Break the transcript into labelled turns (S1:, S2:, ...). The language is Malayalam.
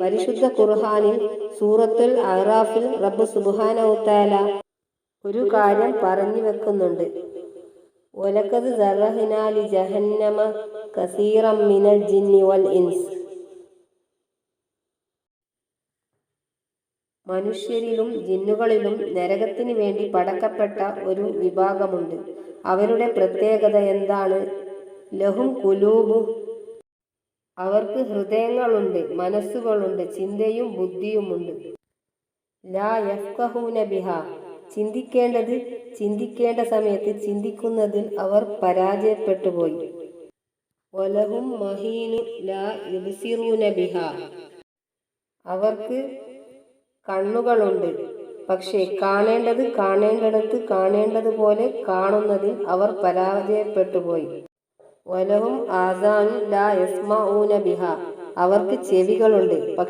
S1: പരിശുദ്ധ ഖുർഹാനിൽ സൂറത്തുൽ അഹ്റാഫിൽ റബ്ബ് സുബാനൌത്താല ഒരു കാര്യം പറഞ്ഞു വെക്കുന്നുണ്ട്. ഒലക്കത് സറഹ്നാലി ജഹന്നമ കസീറം മിനൽ ജിന്നി വൽ ഇൻസ്. മനുഷ്യരിലും ജിന്നുകളിലും നരകത്തിന് വേണ്ടി പടക്കപ്പെട്ട ഒരു വിഭാഗമുണ്ട്. അവരുടെ പ്രത്യേകത എന്താണ്? ലഹും കുലൂബും അവർക്ക് ഹൃദയങ്ങളുണ്ട് മനസ്സുകളുണ്ട് ചിന്തയും ബുദ്ധിയുമുണ്ട്. ബിഹ. ചിന്തിക്കേണ്ടത് ചിന്തിക്കേണ്ട സമയത്ത് ചിന്തിക്കുന്നതിൽ അവർ പരാജയപ്പെട്ടുപോയി. വലഹും മഹീനു ലാ യുബിസിറൂന ബിഹ. അവർക്ക് കണ്ണുകളുണ്ട് പക്ഷേ കാണേണ്ടത് കാണേണ്ടിടത്ത് കാണേണ്ടതുപോലെ കാണുന്നതിൽ അവർ പരാജയപ്പെട്ടുപോയി. വലഹും ആസാൻ യസ്മഊന ബിഹ. അവർക്ക് ചെവികളുണ്ട്.